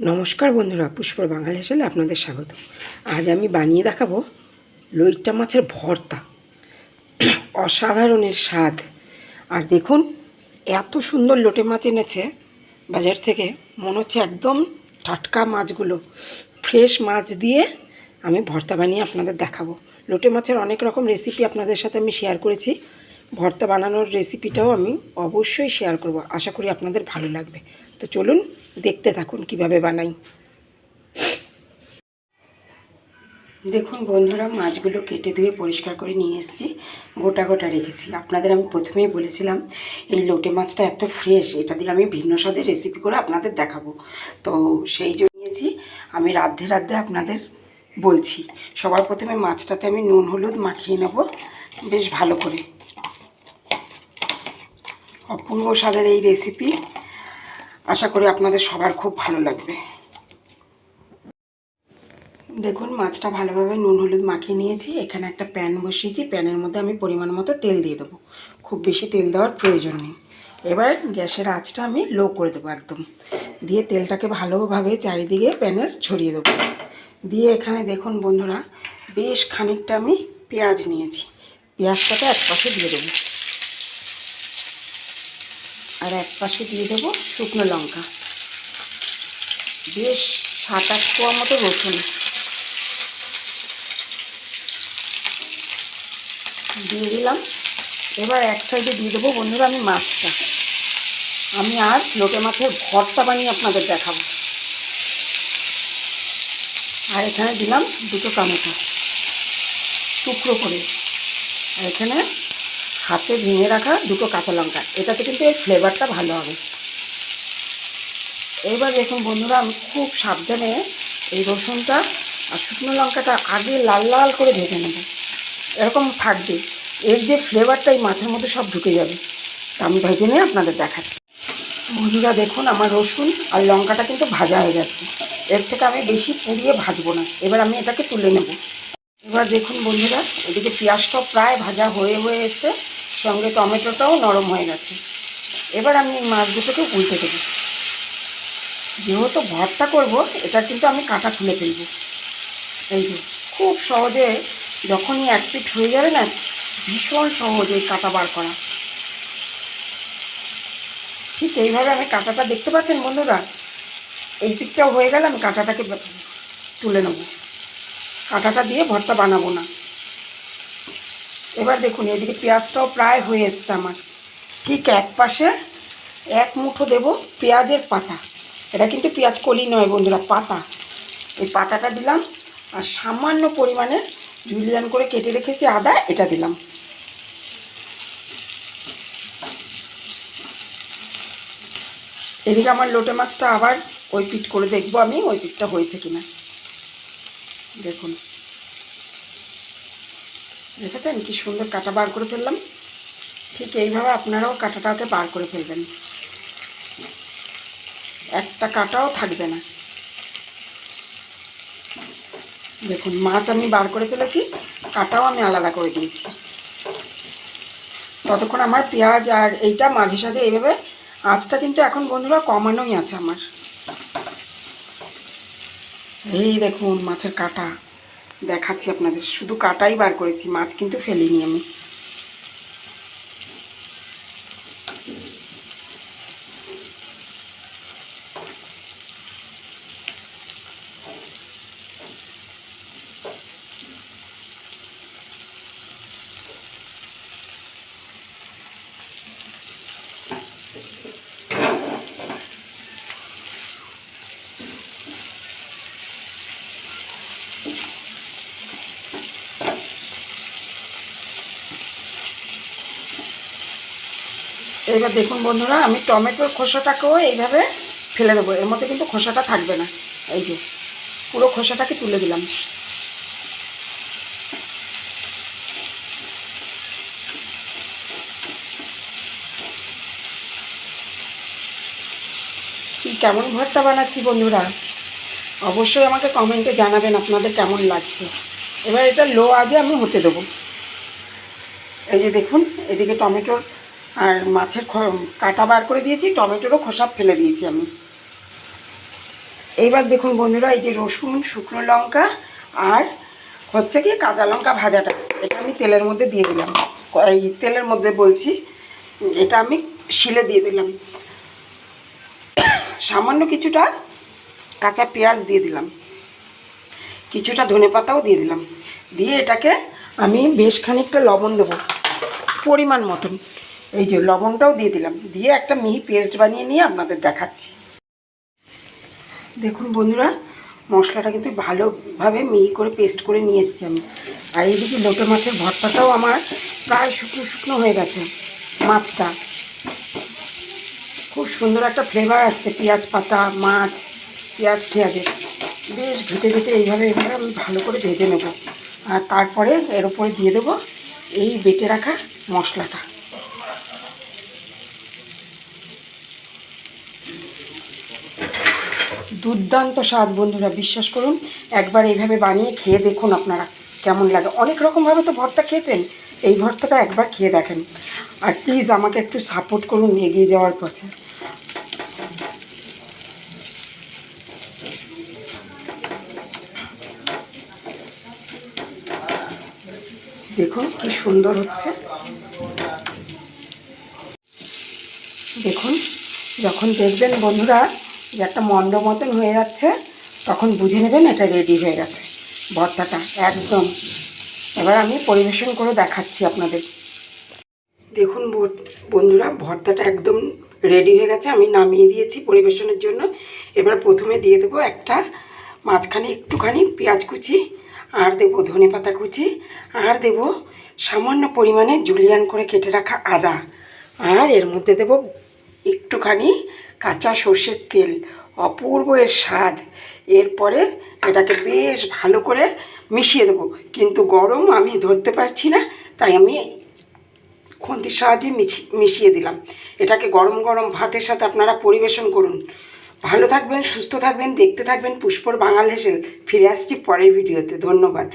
নমস্কার বন্ধুরা, পুষ্পর বাঙালি আসলে আপনাদের স্বাগত। আজ আমি বানিয়ে দেখাবো লইট্টা মাছের ভর্তা। অসাধারণের স্বাদ। আর দেখুন, এত সুন্দর লোটে মাছ এনেছে বাজার থেকে। মনে হচ্ছে একদম টাটকা মাছগুলো। ফ্রেশ মাছ দিয়ে আমি ভর্তা বানিয়ে আপনাদের দেখাবো। লোটে মাছের অনেক রকম রেসিপি আপনাদের সাথে আমি শেয়ার করেছি। ভর্তা বানানোর রেসিপিটাও আমি অবশ্যই শেয়ার করব। আশা করি আপনাদের ভালো লাগবে। তো চলুন দেখতে থাকুন কীভাবে বানাই। দেখুন বন্ধুরা, মাছগুলো কেটে ধুয়ে পরিষ্কার করে নিয়ে এসেছি, গোটা গোটা রেখেছি। আপনাদের আমি প্রথমেই বলেছিলাম, এই লোটে মাছটা এত ফ্রেশ এটা দিয়ে আমি ভিন্ন স্বাদের রেসিপি করে আপনাদের দেখাবো। তো সেই জন্য নিয়েছি, আমি রাধে রাধে আপনাদের বলছি, সবার প্রথমে মাছটাতে আমি নুন, হলুদ মাখিয়ে নেব, বেশ ভালো করে। অপূর্ব স্বাদের এই রেসিপি আশা করি আপনাদের সবার খুব ভালো লাগবে। দেখুন, মাছটা ভালোভাবে নুন, হলুদ মাখিয়ে নিয়েছি। এখানে একটা প্যান বসিয়েছি। প্যানের মধ্যে আমি পরিমাণ মতো তেল দিয়ে দেবো। খুব বেশি তেল দেওয়ার প্রয়োজন নেই। এবার গ্যাসের আঁচটা আমি লো করে দেবো একদম। দিয়ে তেলটাকে ভালোভাবে চারিদিকে প্যানের ছড়িয়ে দেবো। দিয়ে এখানে দেখুন বন্ধুরা, বেশ খানিকটা আমি পেঁয়াজ নিয়েছি। পেঁয়াজটাকে এক পাশে দিয়ে দেবো। আর এক পাশে দিয়ে দেবো শুকনো লঙ্কা। বেশ সাত আট কোয়া মতো রসুন। দিয়ে দিলাম। এবার এক সাইডে দিয়ে দেবো বন্ধুরা আমি মাছটা। আমি আর লোটে মাছের ভর্তা বানিয়ে আপনাদের দেখাবো। আর এখানে দিলাম দুটো টমেটো। টুকরো করে। আর এখানে হাতে ভেঙে রাখা দুটো কাঁচা লঙ্কা। এটাতে কিন্তু এর ফ্লেভারটা ভালো হবে। এবার দেখুন বন্ধুরা, আমি খুব সাবধানে এই রসুনটা আর শুকনো লঙ্কাটা আগে লাল লাল করে ভেজে নেব। এরকম থাকবে। এর যে ফ্লেভারটা এই মাছের মধ্যে সব ঢুকে যাবে। তা আমি ভেজে নিয়ে আপনাদের দেখাচ্ছি। বন্ধুরা, দেখুন আমার রসুন আর লঙ্কাটা কিন্তু ভাজা হয়ে গেছে। এর থেকে আমি বেশি পুড়িয়ে ভাজবো না। এবার আমি এটাকে তুলে নেব। এবার দেখুন বন্ধুরা, এদিকে পেঁয়াজটাও প্রায় ভাজা হয়ে হয়ে এসছে, সঙ্গে টমেটোটাও নরম হয়ে গেছে। এবার আমি এই মাছ দুটোকে উল্টে দেবো। যেহেতু ভর্তা করব, এটা কিন্তু আমি কাঁটা খুলে ফেলব। এই যে, খুব সহজে যখনই এক পিঠ হয়ে যাবে না, ভীষণ সহজ এই কাটা বার করা। ঠিক এইভাবে আমি কাঁটাটা দেখতে পাচ্ছেন বন্ধুরা? এই পিঠটাও হয়ে গেলে আমি কাঁটাটাকে তুলে নেব। কাঁটাটা দিয়ে ভর্তা বানাবো না। এবার দেখুন, এদিকে পেঁয়াজটাও প্রায় হয়ে এসছে আমার। ঠিক এক পাশে এক মুঠো দেব পেঁয়াজের পাতা। এটা কিন্তু পেঁয়াজ কলি নয় বন্ধুরা, পাতা। এই পাতাটা দিলাম আর সামান্য পরিমাণে জুলিয়ান করে কেটে রেখেছি আদা, এটা দিলাম। এদিকে আমার লোটে মাছটা আবার ওই পিঠ করে দেখব আমি, ওই পিঠটা হয়েছে কিনা। দেখুন। দেখেছেন কি সুন্দর কাটা বার করে ফেললাম? ঠিক এইভাবে আপনারাও কাটাটাকে বার করে ফেলবেন। একটা কাটাও থাকবে না। দেখুন, মাছ আমি বার করে ফেলেছি, কাটাও আমি আলাদা করে দিয়েছি। ততক্ষণ আমার পেঁয়াজ আর এইটা মাঝে সাঝে এইভাবে, আঁচটা কিন্তু এখন বন্ধুরা কমানোই আছে আমার। এই দেখুন মাছের কাটা। দেখাচ্ছি আপনাদের। শুধু কাটাই বার করেছি মাছ কিন্তু ফেলিনি আমি। এবার দেখুন বন্ধুরা, আমি টমেটোর খোসাটাকেও এইভাবে ফেলে দেবো। এর মধ্যে কিন্তু খোসাটা থাকবে না। এই যে, পুরো খোসাটাকে তুলে দিলাম। কি কেমন ভর্তা বানাচ্ছি বন্ধুরা? অবশ্যই আমাকে কমেন্টে জানাবেন আপনাদের কেমন লাগছে। এবার এটা লো আজে আমি হতে দেবো। এই যে দেখুন, এদিকে টমেটোর আর মাছের কাটা বার করে দিয়েছি, টমেটোরও খোসা ফেলে দিয়েছি আমি। এইবার দেখুন বন্ধুরা, এই যে রসুন, শুকনো লঙ্কা আর হচ্ছে কি কাঁচা লঙ্কা ভাজাটা, এটা আমি তেলের মধ্যে দিয়ে দিলাম। এই তেলের মধ্যে বলছি, এটা আমি শিলে দিয়ে দিলাম। সামান্য কিছুটা কাঁচা পেঁয়াজ দিয়ে দিলাম। কিছুটা ধনে পাতাও দিয়ে দিলাম। দিয়ে এটাকে আমি বেশ খানিকটা লবণ দেবো, পরিমাণ মতন। এই যে লবণটাও দিয়ে দিলাম। দিয়ে একটা মিহি পেস্ট বানিয়ে নিয়ে আপনাদের দেখাচ্ছি। দেখুন বন্ধুরা, মশলাটা কিন্তু ভালোভাবে মিহি করে পেস্ট করে নিয়ে এসেছি আমি। আর এইদিকে লোটে মাছের ভর্তাটাও আমার প্রায় শুকনো শুকনো হয়ে গেছে মাছটা। খুব সুন্দর একটা ফ্লেভার আসছে, পেঁয়াজ পাতা, মাছ, পেঁয়াজ ঠেয়াজের বেশ ঘেটে ঘেটে এইভাবে এইভাবে আমি ভালো করে ভেজে নেব। আর তারপরে এর উপরে দিয়ে দেবো এই বেটে রাখা মশলাটা। দুর্দান্ত স্বাদ, বন্ধুরা, বিশ্বাস করুন। একবার এইভাবে বানিয়ে খেয়ে দেখুন আপনারা কেমন লাগে। অনেক রকমভাবে তো ভর্তা খেয়েছেন, এই ভর্তাটা একবার খেয়ে দেখেন। আর প্লিজ আমাকে একটু সাপোর্ট করুন এগিয়ে যাওয়ার পথে। দেখুন কি সুন্দর হচ্ছে। দেখুন। যখন দেখবেন বন্ধুরা যে একটা মন্ড মতন হয়ে যাচ্ছে, তখন বুঝে নেবেন এটা রেডি হয়ে গেছে। ভর্তাটা একদম। এবার আমি পরিবেশন করে দেখাচ্ছি আপনাদের। দেখুন বন্ধুরা, ভর্তাটা একদম রেডি হয়ে গেছে। আমি নামিয়ে দিয়েছি পরিবেশনের জন্য। এবার প্রথমে দিয়ে দেবো একটা, মাঝখানে একটুখানি পেঁয়াজ কুচি আর দেবো ধনে পাতা কুচি আর দেবো সামান্য পরিমাণে জুলিয়ান করে কেটে রাখা আদা। আর এর মধ্যে দেবো একটুখানি কাঁচা সর্ষের তেল, অপূর্ব এর স্বাদ। এরপরে এটাকে বেশ ভালো করে মিশিয়ে দেবো। কিন্তু গরম আমি ধরতে পারছি না, তাই আমি খুন্তির সাহায্যে মিশিয়ে দিলাম। এটাকে গরম গরম ভাতের সাথে আপনারা পরিবেশন করুন। ভালো থাকবেন, সুস্থ থাকবেন, দেখতে থাকবেন পুষ্পর বাঙাল হেসেল। ফিরে আসছি পরের ভিডিওতে। ধন্যবাদ।